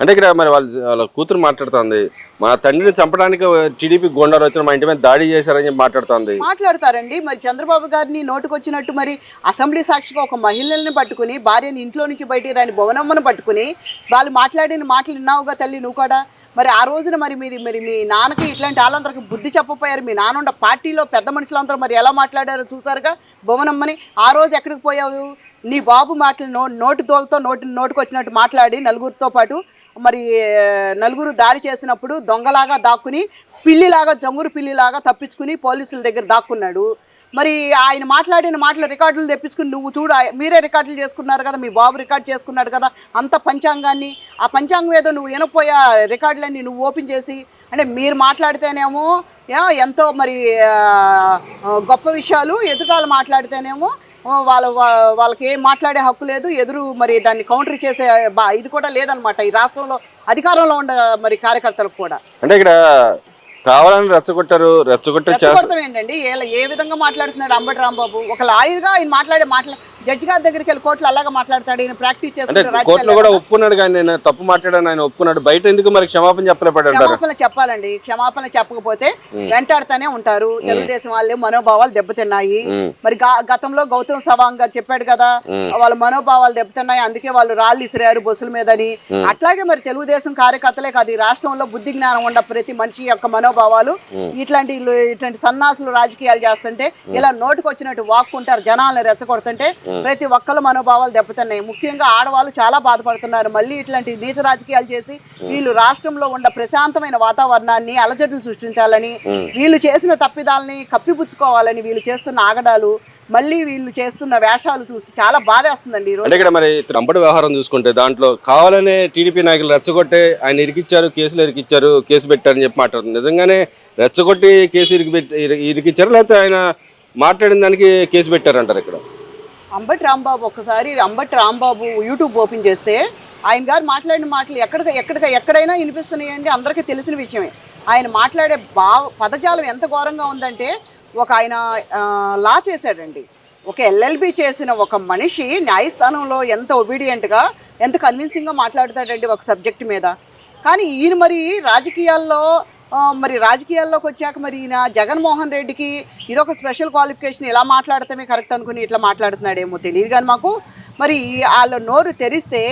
అంటే ఇక్కడ మరి వాళ్ళ వాళ్ళ కూతురు మాట్లాడుతోంది. మా తండ్రిని చంపడానికి టీడీపీ గోండాలు వచ్చిన మా ఇంటి మీద దాడి చేశారని చెప్పి మాట్లాడుతోంది. మాట్లాడతారండి. మరి చంద్రబాబు గారిని నోటుకొచ్చినట్టు మరి అసెంబ్లీ సాక్షిగా ఒక మహిళల్ని పట్టుకుని భార్యని ఇంట్లో నుంచి బయటికి రాని భువనమ్మను పట్టుకుని వాళ్ళు మాట్లాడిన మాటలు విన్నావుగా తల్లి నువ్వు కూడా? మరి ఆ రోజున మరి మీరు మరి మీ నాన్నకి ఇట్లాంటి వాళ్ళందరికి బుద్ధి చెప్పపోయారు. మీ నాన్న ఉన్న పార్టీలో పెద్ద మనుషులందరూ మరి ఎలా మాట్లాడారో చూసారుగా భువనమ్మని ఆ రోజు ఎక్కడికి పోయావు? నీ బాబు మాటలు నో నోటి దోలతో నోటి నోటికి వచ్చినట్టు మాట్లాడి నలుగురితో పాటు మరి నలుగురు దాడి చేసినప్పుడు దొంగలాగా దాక్కుని పిల్లిలాగా జంగురు పిల్లిలాగా తప్పించుకుని పోలీసుల దగ్గర దాక్కున్నాడు. మరి ఆయన మాట్లాడిన మాటలు రికార్డులు తెప్పించుకుని నువ్వు చూడు మీరే రికార్డులు చేసుకున్నారు కదా మీ బాబు రికార్డ్ చేసుకున్నాడు కదా అంత పంచాంగాన్ని ఆ పంచాంగం ఏదో నువ్వు వినపోయా రికార్డులన్నీ నువ్వు ఓపెన్ చేసి అంటే మీరు మాట్లాడితేనేమో ఎంతో మరి గొప్ప విషయాలు ఎదుటాలు మాట్లాడితేనేమో వాళ్ళ వాళ్ళకి ఏం మాట్లాడే హక్కు లేదు. ఎదురు మరి దాన్ని కౌంటర్ చేసే బా ఇది కూడా లేదనమాట ఈ రాష్ట్రంలో అధికారంలో ఉన్న మరి కార్యకర్తలకు కూడా. అంటే ఇక్కడ కావాలని రెచ్చగొట్టారు. రెచ్చగొట్టి చేస్తారు రెచ్చగొడతాం ఏంటండి? ఏ- ఏ విధంగా మాట్లాడుతున్నాడు అంబటి రాంబాబు? ఒక లాయర్గా ఆయన మాట్లాడే మాటలు జడ్జి గారి దగ్గరికి వెళ్ళి కోర్టులో అలాగా మాట్లాడతాడు. ఈయన ప్రాక్టీస్ అంటే కోర్టులో కూడా ఒప్పుకున్నాడు కానీ నేను తప్పు మాట్లాడాను ఆయన ఒప్పుకున్నాడు. బయట ఎందుకు మరి క్షమాపణ చెప్పలేపడి క్షమాపణ చెప్పాలండి. క్షమాపణ చెప్పకపోతే వెంటాడుతూనే ఉంటారు. తెలుగుదేశం వాళ్ళే మనోభావాలు దెబ్బతిన్నాయి. మరి గతంలో గౌతమ్ సవాంగ్ గారు చెప్పాడు కదా. వాళ్ళ మనోభావాలు దెబ్బతిన్నాయి అందుకే వాళ్ళు రాళ్ళు ఇసిరారు బస్సుల మీదని. అట్లాగే మరి తెలుగుదేశం కార్యకర్తలే కాదు ఈ రాష్ట్రంలో బుద్ధి జ్ఞానం ఉన్న ప్రతి మనిషి యొక్క మనోభావాలు ఇట్లాంటి ఇట్లాంటి సన్నాసులు రాజకీయాలు చేస్తుంటే ఇలా నోటికి వచ్చినట్టు వాక్కుంటారు జనాలను రెచ్చగొడుతుంటే ప్రతి ఒక్కరు మనోభావాలు దెబ్బతిన్నాయి. ముఖ్యంగా ఆడవాళ్ళు చాలా బాధపడుతున్నారు. మళ్ళీ ఇట్లాంటి నీచ రాజకీయాలు చేసి వీళ్ళు రాష్ట్రంలో ఉన్న ప్రశాంతమైన వాతావరణాన్ని అలజడులు సృష్టించాలని వీళ్ళు చేసిన తప్పిదాలని కప్పిపుచ్చుకోవాలని వీళ్ళు చేస్తున్న ఆగడాలు మళ్ళీ వీళ్ళు చేస్తున్న వేషాలు చూసి చాలా బాధేస్తుందండి ఈ రోజు. అంటే ఇక్కడ మరి తంపటి వ్యవహారం చూసుకుంటే దాంట్లో కావాలనే టీడీపీ నాయకులు రెచ్చగొట్టే ఆయన ఇరికిచ్చారు కేసులు ఇరికిచ్చారు కేసు పెట్టారని చెప్పి మాట్లాడుతుంది నిజంగానే రెచ్చగొట్టి కేసు ఇరికి ఇరికిచ్చారు? లేకపోతే ఆయన మాట్లాడిన దానికి కేసు పెట్టారంటారు ఇక్కడ? అంబటి రాంబాబు ఒకసారి అంబటి రాంబాబు యూట్యూబ్ ఓపెన్ చేస్తే ఆయన గారు మాట్లాడిన మాటలు ఎక్కడికి ఎక్కడికి ఎక్కడైనా వినిపిస్తున్నాయండి అందరికీ తెలిసిన విషయమే. ఆయన మాట్లాడే భావ పదజాలం ఎంత ఘోరంగా ఉందంటే ఒక ఆయన లా చేశాడండి. ఒక ఎల్ఎల్బి చేసిన ఒక మనిషి న్యాయస్థానంలో ఎంత ఒబీడియంట్గా ఎంత కన్విన్సింగ్గా మాట్లాడతాడండి ఒక సబ్జెక్ట్ మీద. కానీ ఈయన మరి రాజకీయాల్లో మరి రాజకీయాల్లోకి వచ్చాక మరి ఈయన జగన్మోహన్ రెడ్డికి ఇదొక స్పెషల్ క్వాలిఫికేషన్. ఇలా మాట్లాడతామే కరెక్ట్ అనుకుని ఇట్లా మాట్లాడుతున్నాడేమో తెలియదు కానీ మాకు. మరి వాళ్ళ నోరు తెరిస్తే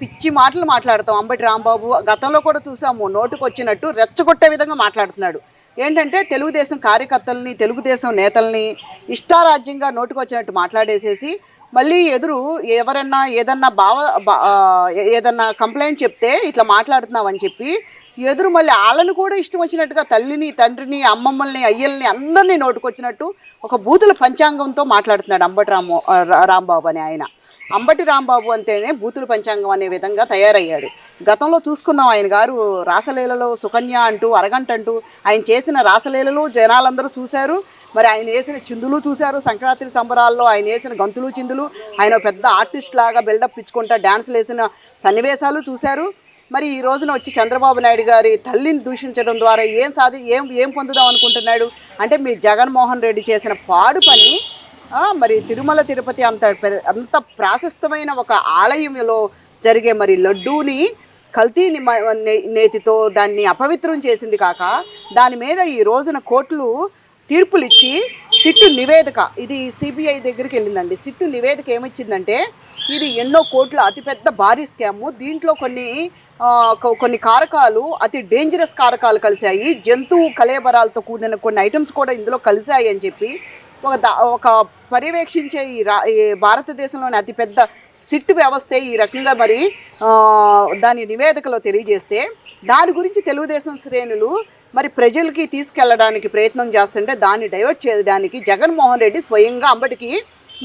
పిచ్చి మాటలు మాట్లాడతాం. అంబటి రాంబాబు గతంలో కూడా చూసాము నోటుకు వచ్చినట్టు రెచ్చగొట్టే విధంగా మాట్లాడుతున్నాడు. ఏంటంటే తెలుగుదేశం కార్యకర్తల్ని తెలుగుదేశం నేతల్ని ఇష్టారాజ్యంగా నోటుకు వచ్చినట్టు మాట్లాడేసేసి మళ్ళీ ఎదురు ఎవరన్నా ఏదన్నా భావ బా- ఏదన్నా కంప్లైంట్ చెప్తే ఇట్లా మాట్లాడుతున్నావు అని చెప్పి ఎదురు మళ్ళీ వాళ్ళని కూడా ఇష్టం వచ్చినట్టుగా తల్లిని తండ్రిని అమ్మమ్మల్ని అయ్యల్ని అందరినీ నోటుకొచ్చినట్టు ఒక బూతుల పంచాంగంతో మాట్లాడుతున్నాడు అంబటి రాము రా- రాంబాబు అని ఆయన. అంబటి రాంబాబు అంటేనే బూతుల పంచాంగం అనే విధంగా తయారయ్యాడు. గతంలో చూసుకున్నాం ఆయన గారు రాసలీలలో సుకన్య అంటూ అరగంట అంటూ ఆయన చేసిన రాసలీలలు జనాలందరూ చూశారు. మరి ఆయన వేసిన చిందులు చూశారు సంక్రాంతి సంబరాల్లో ఆయన వేసిన గంతులు చిందులు ఆయన పెద్ద ఆర్టిస్ట్ లాగా బిల్డప్ ఇచ్చుకుంటా డ్యాన్సులు వేసిన సన్నివేశాలు చూశారు. మరి ఈ రోజున వచ్చి చంద్రబాబు నాయుడు గారి తల్లిని దూషించడం ద్వారా ఏం సాధి ఏం ఏం పొందుదాం అనుకుంటున్నాడు? అంటే మీ జగన్మోహన్ రెడ్డి చేసిన పాడు పని మరి తిరుమల తిరుపతి అంత అంత ప్రాశస్తమైన ఒక ఆలయంలో జరిగే మరి లడ్డూని కల్తీ నే- నేతితో దాన్ని అపవిత్రం చేసింది కాక దాని మీద ఈ రోజున కోట్లు తీర్పులు ఇచ్చి సిట్టు నివేదిక. ఇది సిబిఐ దగ్గరికి వెళ్ళిందండి. సిట్టు నివేదిక ఏమిచ్చిందంటే ఇది ఎన్నో కోట్ల అతిపెద్ద భారీ స్కాము. దీంట్లో కొన్ని కొన్ని కారకాలు అతి డేంజరస్ కారకాలు కలిశాయి. జంతువు కలేబరాలతో కూడిన కొన్ని ఐటమ్స్ కూడా ఇందులో కలిశాయి అని చెప్పి ఒక ఒక పర్యవేక్షించే ఈ రా ఈ భారతదేశంలోని అతిపెద్ద సిట్ వ్యవస్థే ఈ రకంగా మరి దాని నివేదికలో తెలియజేస్తే దాని గురించి తెలుగుదేశం శ్రేణులు మరి ప్రజలకి తీసుకెళ్ళడానికి ప్రయత్నం చేస్తుంటే దాన్ని డైవర్ట్ చేయడానికి జగన్మోహన్ రెడ్డి స్వయంగా అంబటికి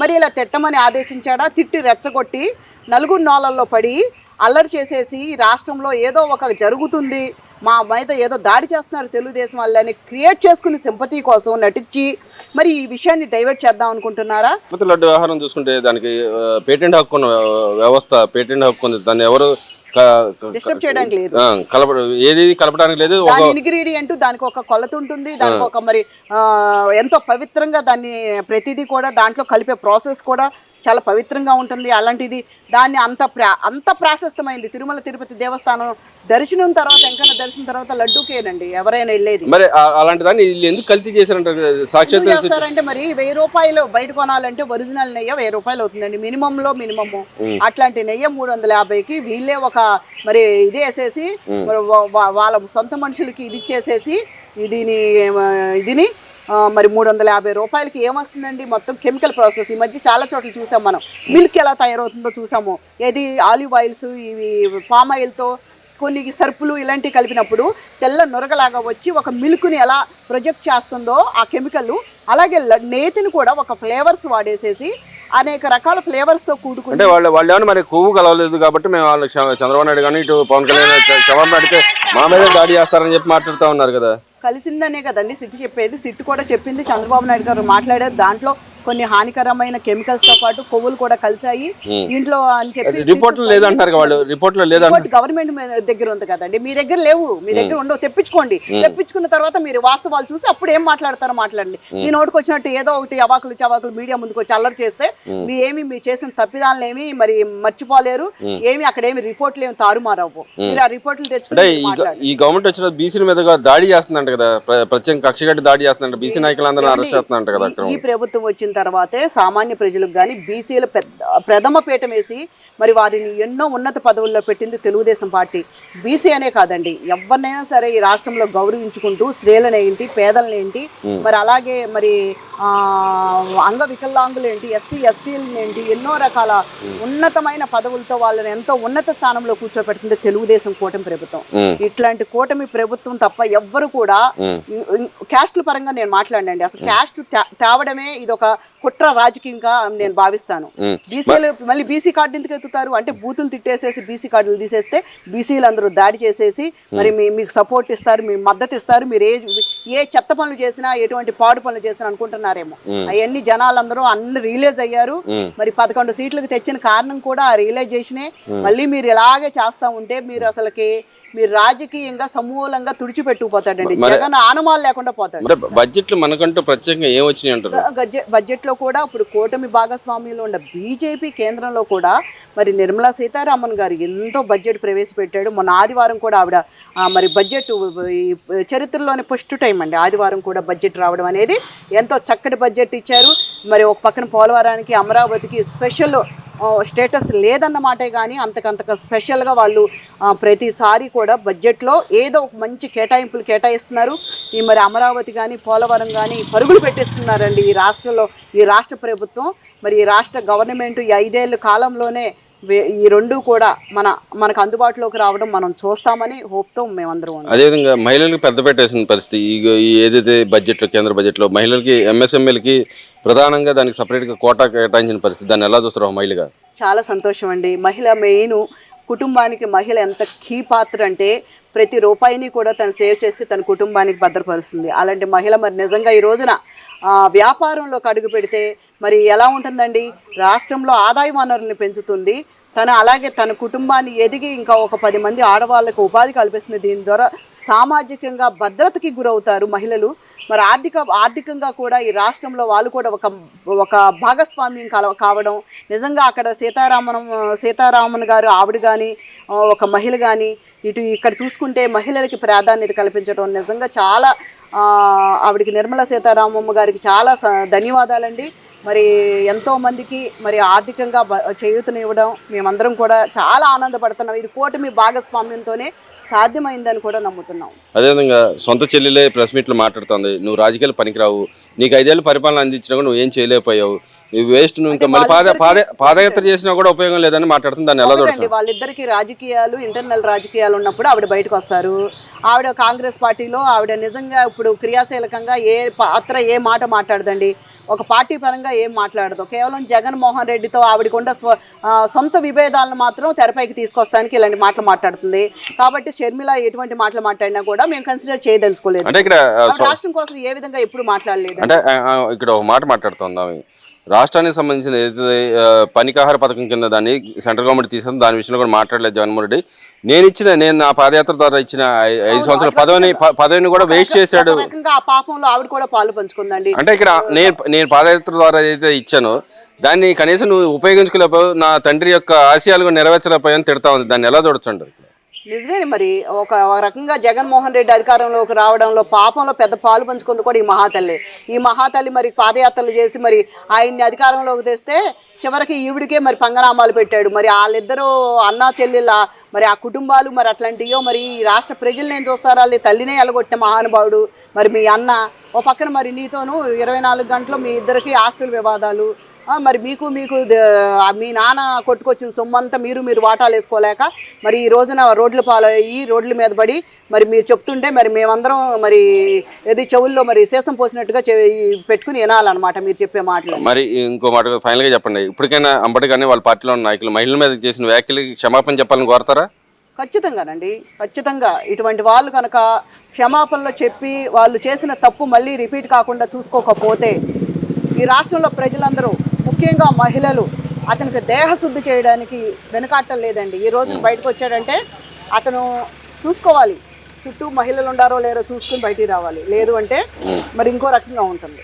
మరి ఇలా తిట్టమని ఆదేశించాడా? తిట్టి రెచ్చగొట్టి నలుగురు నోళ్ళల్లో పడి అల్లరి చేసేసి రాష్ట్రంలో ఏదో ఒక జరుగుతుంది మా మీద ఏదో దాడి చేస్తున్నారు తెలుగుదేశం వాళ్ళని క్రియేట్ చేసుకుని సింపతి కోసం నటించి మరి ఈ విషయాన్ని డైవర్ట్ చేద్దాం అనుకుంటున్నారా? లడ్డు వ్యవహారం చూసుకుంటే దానికి పేటెంట్ హక్కు వ్యవస్థ పేటెంట్ హక్కు ఉంది. దాన్ని ఎవరు డిస్టర్బ్ చేయడానికి లేదు. కలప ఏది కలపడానికి లేదు దాని ఇంగ్రీడియంట్ దానికి ఒక కొలత ఉంటుంది దానికి ఒక మరి ఆ, ఎంతో పవిత్రంగా దాన్ని ప్రతిదీ కూడా దాంట్లో కలిపే ప్రాసెస్ కూడా చాలా పవిత్రంగా ఉంటుంది. అలాంటిది దాన్ని అంత ప్రా అంత ప్రాశస్తమైంది. తిరుమల తిరుపతి దేవస్థానం దర్శనం తర్వాత వెంకన్న దర్శనం తర్వాత లడ్డూకేనండి. ఎవరైనా వెళ్ళేది. మరి అలాంటి దాన్ని ఎందుకు కల్తీ చేశారంటారు సాక్షాత్ చేస్తారంటే మరి వెయ్యి రూపాయలు బయట కొనాలంటే ఒరిజినల్ నెయ్యి వెయ్యి రూపాయలు అవుతుందండి. మినిమం లో మినిమము అట్లాంటి నెయ్యి మూడు వందల యాభైకి వీళ్ళే ఒక మరి ఇది వేసేసి వాళ్ళ సొంత మనుషులకి ఇది ఇచ్చేసేసి దీని ఇదిని మరి మూడు వందల యాభై రూపాయలకి ఏమొస్తుందండి? మొత్తం కెమికల్ ప్రాసెస్. ఈ మధ్య చాలా చోట్ల చూసాం మనం. మిల్క్ ఎలా తయారవుతుందో చూసాము. ఏది ఆలివ్ ఆయిల్స్ ఇవి పామ్ ఆయిల్తో కొన్ని సరుపులు ఇలాంటివి కలిపినప్పుడు తెల్ల నొరగలాగా వచ్చి ఒక మిల్క్ని ఎలా ప్రొజెక్ట్ చేస్తుందో ఆ కెమికల్ అలాగే నేతిని కూడా ఒక ఫ్లేవర్స్ వాడేసేసి అనేక రకాల ఫ్లేవర్స్తో కూడుకుని అంటే వాళ్ళు వాళ్ళు ఏమైనా మరి కొవ్వు కలవలేదు కాబట్టి మేము వాళ్ళు చంద్రబాబు నాయుడు కానీ ఇటు పవన్ కళ్యాణ్ చంద్రబాబు అడిగితే మా మీద దాడి చేస్తారని చెప్పి మాట్లాడుతూ ఉన్నారు కదా. కలిసిందనే కదండి సిట్టు చెప్పేది. సిట్టు కూడా చెప్పింది చంద్రబాబు నాయుడు గారు మాట్లాడారు. దాంట్లో కొన్ని హానికరమైన కెమికల్స్తో పాటు కొవ్వులు కూడా కలిసాయి దీంట్లో అని చెప్పి రిపోర్ట్లు లేదంటారు వాళ్ళు. రిపోర్ట్లో లేదంటారు రిపోర్ట్ గవర్నమెంట్ దగ్గర ఉంది కదండి. మీ దగ్గర లేవు. మీ దగ్గర ఉండవు. తెప్పించుకోండి. తెప్పించుకున్న తర్వాత మీరు వాస్తవాలు చూసి అప్పుడు ఏం మాట్లాడతారో మాట్లాడండి. మీ నోటికి వచ్చినట్టు ఏదో ఒకటి అవాకులు చవాకులు మీడియా ముందుకు వచ్చి అల్లరి చేస్తే మీ ఏమి మీ చేసిన తప్పిదాలను ఏమి మరి మర్చిపోలేరు. ఏమి అక్కడ ఏమి రిపోర్ట్లు ఏమి తారుమారవు మీరు ఆ రిపోర్ట్లు అంటే తెచ్చుకుని ఈ గవర్నమెంట్ వచ్చిన బీసీల మీద దాడి చేస్తుందంట కదా. ప్ర- ప్రత్యేక కక్ష కట్టి దాడి చేస్తుందంట. బీసీ నాయకులందరినీ అరెస్ట్ చేస్తుందంట కదా ఈ ప్రభుత్వం వచ్చిన తర్వాతే సామాన్య ప్రజలకు కానీ బీసీల పెద్ద ప్రథమ పీఠం వేసి మరి వారిని ఎన్నో ఉన్నత పదవుల్లో పెట్టింది తెలుగుదేశం పార్టీ. బీసీ అనే కాదండి. ఎవరినైనా సరే ఈ రాష్ట్రంలో గౌరవించుకుంటూ స్త్రీలను ఏంటి పేదలను ఏంటి మరి అలాగే మరి ఆ, అంగ వికలాంగులు ఏంటి ఎస్సీ ఎస్టీలను ఏంటి ఎన్నో రకాల ఉన్నతమైన పదవులతో వాళ్ళని ఎంతో ఉన్నత స్థానంలో కూర్చోబెడుతుంది తెలుగుదేశం కూటమి ప్రభుత్వం. ఇట్లాంటి కూటమి ప్రభుత్వం తప్ప ఎవ్వరు కూడా. క్యాస్ట్ల పరంగా నేను మాట్లాడండి అసలు క్యాస్ట్ తేవడమే ఇది ఒక కుట్ర రాజకీయంగా నేను భావిస్తాను. బీసీలు మళ్ళీ బీసీ కార్డు ఎందుకు ఎత్తుతారు? అంటే బూతులు తిట్టేసేసి బీసీ కార్డులు తీసేస్తే బీసీలు అందరూ దాడి చేసేసి మరి మీ మీకు సపోర్ట్ ఇస్తారు మీ మద్దతు ఇస్తారు మీరు ఏ ఏ చెత్త పనులు చేసినా ఎటువంటి పాడు పనులు చేసినా అనుకుంటున్నారేమో. అవన్నీ జనాలందరూ అన్ని రియలైజ్ అయ్యారు. మరి పదకొండు సీట్లకు తెచ్చిన కారణం కూడా ఆ రియలైజేషనే మళ్ళీ మీరు ఇలాగే చేస్తా ఉంటే మీరు అసలుకి మీరు రాజకీయంగా సమూలంగా తుడిచిపెట్టుకుపోతాడండి. జగన్ ఆనమాలు లేకుండా పోతాడు. అంటే బడ్జెట్లు మనకంటూ ప్రత్యేకంగా ఏం వచ్చినాయి అంటారు? బడ్జెట్ బడ్జెట్లో కూడా ఇప్పుడు కూటమి భాగస్వామ్యంలో ఉన్న బీజేపీ కేంద్రంలో కూడా మరి నిర్మలా సీతారామన్ గారు ఎంతో బడ్జెట్ ప్రవేశపెట్టాడు. మొన్న ఆదివారం కూడా ఆవిడ మరి బడ్జెట్ చరిత్రలోని ఫస్ట్ టైం అండి ఆదివారం కూడా బడ్జెట్ రావడం అనేది. ఎంతో చక్కటి బడ్జెట్ ఇచ్చారు. మరి ఒక పక్కన పోలవరానికి అమరావతికి స్పెషల్ స్టేటస్ లేదన్నమాటే కానీ అంతకంతక స్పెషల్గా వాళ్ళు ప్రతిసారి కూడా బడ్జెట్లో ఏదో ఒక మంచి కేటాయింపులు కేటాయిస్తున్నారు. ఈ మరి అమరావతి కానీ పోలవరం కానీ పరుగులు పెట్టిస్తున్నారండి ఈ రాష్ట్రంలో ఈ రాష్ట్ర ప్రభుత్వం. మరి ఈ రాష్ట్ర గవర్నమెంట్ ఈ ఐదేళ్ళ కాలంలోనే ఈ రెండు కూడా మన మనకు అందుబాటులోకి రావడం మనం చూస్తామని హోప్తో మేమందరం. అదేవిధంగా మహిళలకు పెద్ద పెట్టేసిన పరిస్థితి ఈ ఏదైతే బడ్జెట్లో కేంద్ర బడ్జెట్లో మహిళలకి ఎంఎస్ఎంఎల్కి ప్రధానంగా దానికి సపరేట్గా కోటా కేటాయించిన పరిస్థితి దాన్ని ఎలా చూస్తారు మహిళగా? చాలా సంతోషం అండి. మహిళ మెయిన్ కుటుంబానికి మహిళ ఎంత కీ పాత్ర అంటే ప్రతి రూపాయిని కూడా తను సేవ్ చేసి తన కుటుంబానికి భద్రపరుస్తుంది. అలాంటి మహిళ మరి నిజంగా ఈ రోజున వ్యాపారంలోకి అడుగు పెడితే మరి ఎలా ఉంటుందండి? రాష్ట్రంలో ఆదాయ వనరుల్ని పెంచుతుంది. తను అలాగే తన కుటుంబాన్ని ఎదిగి ఇంకా ఒక పది మంది ఆడవాళ్ళకు ఉపాధి కల్పిస్తుంది. దీని ద్వారా సామాజికంగా భద్రతకి గురవుతారు మహిళలు. మరి ఆర్థిక ఆర్థికంగా కూడా ఈ రాష్ట్రంలో వాళ్ళు కూడా ఒక ఒక భాగస్వామ్యం కల- కావడం నిజంగా అక్కడ సీతారామన్ సీతారామన్ గారు ఆవిడ కానీ ఒక మహిళ కానీ ఇటు ఇక్కడ చూసుకుంటే మహిళలకి ప్రాధాన్యత కల్పించడం నిజంగా చాలా ఆవిడకి నిర్మలా సీతారామమ్మ గారికి చాలా ధన్యవాదాలండి. మరి ఎంతో మందికి మరి ఆర్థికంగా బ- చేయూతనివ్వడం మేమందరం కూడా చాలా ఆనందపడుతున్నాం. ఇది కూటమి భాగస్వామ్యంతోనే సాధ్యమైందని కూడా నమ్ముతున్నాం. అదేవిధంగా సొంత చెల్లెలే ప్రెస్ మీట్లు మాట్లాడుతుంది. నువ్వు రాజకీయాలు పనికిరావు. నీకు ఐదేళ్ళు పరిపాలన అందించినా కూడా నువ్వు ఏం చేయలేకపోయావు. నువ్వు వేస్ట్ నువ్వు ఇంకా మళ్ళీ పాద పాద పాదయాత్ర చేసినా కూడా ఉపయోగం లేదని మాట్లాడుతుంది దాన్ని ఎలా చూడతావు వాళ్ళిద్దరికి రాజకీయాలు ఇంటర్నల్ రాజకీయాలు ఉన్నప్పుడు ఆవిడ బయటకు వస్తారు. ఆవిడ కాంగ్రెస్ పార్టీలో ఆవిడ నిజంగా ఇప్పుడు క్రియాశీలకంగా ఏ పాత్ర ఏ మాట మాట్లాడదండి. ఒక పార్టీ పరంగా ఏం మాట్లాడదు. కేవలం జగన్మోహన్ రెడ్డితో ఆవిడకున్న స్వ సొంత విభేదాలను మాత్రం తెరపైకి తీసుకొస్తానికి ఇలాంటి మాటలు మాట్లాడుతుంది. కాబట్టి షర్మిల ఎటువంటి మాటలు మాట్లాడినా కూడా మేము కన్సిడర్ చేయదలుచుకోలేదు. అంటే ఇక్కడ రాష్ట్రం కోసం ఏ విధంగా ఎప్పుడు మాట్లాడలేదు అంటే ఇక్కడ ఒక మాట మాట్లాడుతుంది రాష్ట్రానికి సంబంధించిన ఏదైతే పనికాహార పథకం కింద దాన్ని సెంట్రల్ గవర్నమెంట్ తీసుకుంది దాని విషయంలో కూడా మాట్లాడలేదు జగన్మోహన్ రెడ్డి. నేను ఇచ్చిన నేను నా పాదయాత్ర ద్వారా ఇచ్చిన ఐదు సంవత్సరాల పదవిని పదవిని కూడా వేస్ట్ చేశాడు. ఒక రకంగా ఆ పాపంలో ఆవిడ కూడా పాలు పంచుకుందండి. అంటే ఇక్కడ నేను నేను పాదయాత్ర ద్వారా ఏదైతే ఇచ్చానో దాన్ని కనీసం నువ్వు ఉపయోగించుకోలేకపోయావు నా తండ్రి యొక్క ఆశయాలు కూడా నెరవేర్చలేకపోయావు తిడతా ఉంది. దాన్ని ఎలా చూడొచ్చండి నిజమే మరి. ఒక ఒక రకంగా జగన్మోహన్ రెడ్డి అధికారంలోకి రావడంలో పాపంలో పెద్ద పాలు పంచుకుంది కూడా ఈ మహాతల్లి. ఈ మహాతల్లి మరి పాదయాత్రలు చేసి మరి ఆయన్ని అధికారంలోకి తెస్తే చివరికి ఈవిడికే మరి పంగనామాలు పెట్టాడు. మరి వాళ్ళిద్దరూ అన్నా చెల్లెళ్ళ మరి ఆ కుటుంబాలు మరి అట్లాంటియో మరి ఈ రాష్ట్ర ప్రజల్ని నేను చూస్తారా? వాళ్ళ తల్లినే ఎలగొట్టిన మహానుభావుడు మరి మీ అన్న. ఓ పక్కన మరి నీతోనూ ఇరవై నాలుగు గంటలు మీ ఇద్దరికి ఆస్తుల వివాదాలు మరి మీకు మీకు మీ నాన్న కొట్టుకొచ్చిన సొమ్మంతా మీరు మీరు వాటాలు వేసుకోలేక మరి ఈ రోజున రోడ్ల పాలయ్యి రోడ్ల మీద పడి మరి మీరు చెప్తుంటే మరి మేమందరం మరి ఏది చెవుల్లో మరి శేషం పోసినట్టుగా పెట్టుకుని వినాలన్నమాట మీరు చెప్పే మాటలు. మరి ఇంకో మాట ఫైనల్గా చెప్పండి. ఇప్పటికైనా అంబటి కానీ వాళ్ళ పార్టీలో ఉన్న నాయకులు మహిళల మీద చేసిన వ్యాఖ్యలకి క్షమాపణ చెప్పాలని కోరతారా? ఖచ్చితంగానండి. ఖచ్చితంగా. ఇటువంటి వాళ్ళు కనుక క్షమాపణలో చెప్పి వాళ్ళు చేసిన తప్పు మళ్ళీ రిపీట్ కాకుండా చూసుకోకపోతే ఈ రాష్ట్రంలో ప్రజలందరూ ముఖ్యంగా మహిళలు అతనికి దేహశుద్ధి చేయడానికి వెనకాటం లేదండి. ఈ రోజు బయటకు వచ్చాడంటే అతను చూసుకోవాలి. చుట్టూ మహిళలు ఉండారో లేరో చూసుకుని బయటికి రావాలి. లేదు అంటే మరి ఇంకో రకంగా ఉంటుంది.